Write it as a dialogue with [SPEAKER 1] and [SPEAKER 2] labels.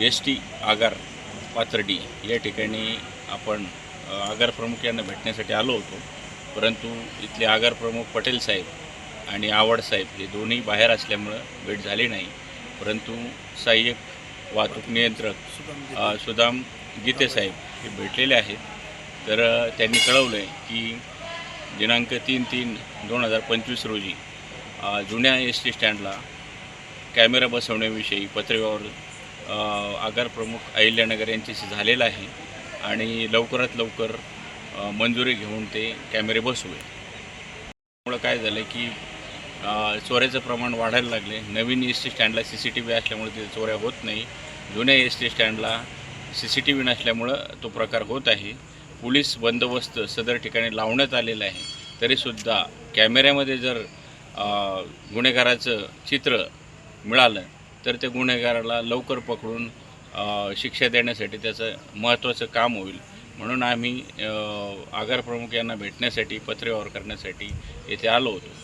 [SPEAKER 1] S T आगार पाथर्डी या ठिकाणी आपण आगार प्रमुख यांना भेटण्यासाठी आलो होतो. परंतु इथले आगार प्रमुख पटेल साहेब आणि आवड साहेब हे दोन्ही बाहेर असल्यामुळं भेट झाली नाही. परंतु सहाय्यक वाहतूक नियंत्रक सुदाम गीते साहेब हे भेटलेले आहेत. तर त्यांनी कळवलं आहे की दिनांक तीन तीन दोन हजार पंचवीस रोजी जुन्या एस टी स्टँडला कॅमेरा बसवण्याविषयी पत्रव्यवहार आगार प्रमुख अहिल्यानगर यांच्याशी झालेला आहे आणि लवकरात लवकर मंजुरी घेऊन ते कॅमेरे बसवे त्यामुळं काय झालं की चोऱ्याचं प्रमाण वाढायला लागले. नवीन एस टी स्टँडला सी सी टी व्ही असल्यामुळे तिथे चोऱ्या होत नाही. जुन्या एस टी स्टँडला सी सी टी व्ही नसल्यामुळं तो प्रकार होत आहे. पोलीस बंदोबस्त सदर ठिकाणी लावण्यात आलेला आहे. तरीसुद्धा कॅमेऱ्यामध्ये जर गुन्हेगाराचं चित्र मिळालं तर त्या गुन्हेगाराला लवकर पकडून शिक्षा देण्यासाठी त्याचं महत्त्वाचं काम होईल. म्हणून आम्ही आगार प्रमुख यांना भेटण्यासाठी पत्रव्यवहार करण्यासाठी येथे आलो होतो.